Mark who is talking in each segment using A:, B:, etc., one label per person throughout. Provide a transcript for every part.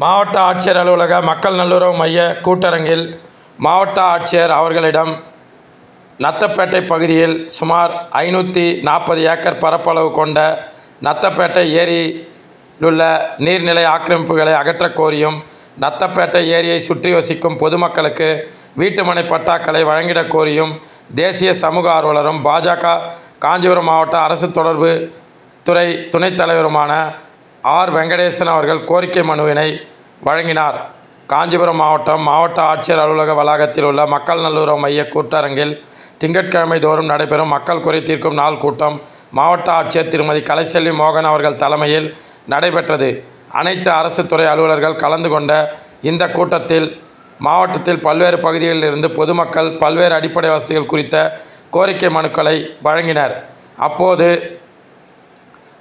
A: மாவட்ட ஆட்சியர் அலுவலக மக்கள் நல்லுறவு மைய கூட்டரங்கில் மாவட்ட ஆட்சியர் அவர்களிடம் நத்தப்பேட்டை பகுதியில் சுமார் ஐநூற்றி நாற்பது ஏக்கர் பரப்பளவு கொண்ட நத்தப்பேட்டை ஏரியிலுள்ள நீர்நிலை ஆக்கிரமிப்புகளை அகற்றக் கோரியும் நத்தப்பேட்டை ஏரியை சுற்றி வசிக்கும் பொதுமக்களுக்கு வீட்டுமனை பட்டாக்களை வழங்கிடக் கோரியும் தேசிய சமூக ஆர்வலரும் பாஜக காஞ்சிபுரம் மாவட்ட அரசு தொடர்பு துறை துணைத் தலைவருமான ஆர். வெங்கடேசன் அவர்கள் கோரிக்கை மனுவினை வழங்கினார். காஞ்சிபுரம் மாவட்டம் மாவட்ட ஆட்சியர் அலுவலக வளாகத்தில் உள்ள மக்கள் நல்லுறவு மைய கூட்டரங்கில் திங்கட்கிழமை தோறும் நடைபெறும் மக்கள் குறை தீர்க்கும் நாள் கூட்டம் மாவட்ட ஆட்சியர் திருமதி கலைசெல்வி மோகன் அவர்கள் தலைமையில் நடைபெற்றது. அனைத்து அரசு துறை அலுவலர்கள் கலந்து கொண்ட இந்த கூட்டத்தில் மாவட்டத்தில் பல்வேறு பகுதிகளில் இருந்து பொதுமக்கள் பல்வேறு அடிப்படை வசதிகள் குறித்த கோரிக்கை மனுக்களை வழங்கினர். அப்போது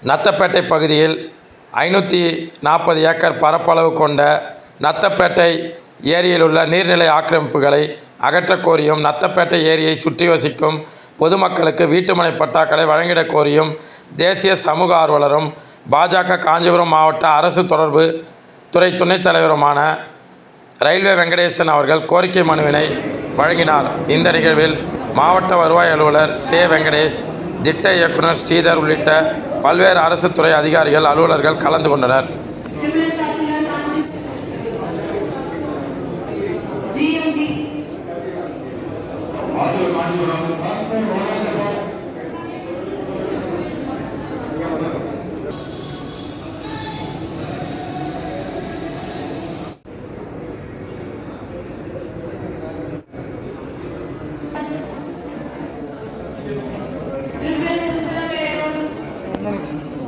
A: நத்தப்பேட்டை பகுதியில் ஐநூற்றி நாற்பது ஏக்கர் பரப்பளவு கொண்ட நத்தப்பேட்டை ஏரியில் உள்ள நீர்நிலை ஆக்கிரமிப்புகளை அகற்றக் கோரியும் நத்தப்பேட்டை ஏரியை சுற்றி வசிக்கும் பொதுமக்களுக்கு வீட்டுமனை பட்டாக்களை வழங்கிடக் கோரியும் தேசிய சமூக ஆர்வலரும் பாஜக காஞ்சிபுரம் மாவட்ட அரசு தொடர்பு துறை துணைத் தலைவருமான ரயில்வே வெங்கடேசன் அவர்கள் கோரிக்கை மனுவினை வழங்கினார். இந்த நிகழ்வில் மாவட்ட வருவாய் அலுவலர் சே. வெங்கடேஷ் திட்ட இயக்குனர் ஸ்ரீதர் உள்ளிட்ட பல்வேறு அரசு துறை அதிகாரிகள் அலுவலர்கள் கலந்து கொண்டனர் Thank you. organizado.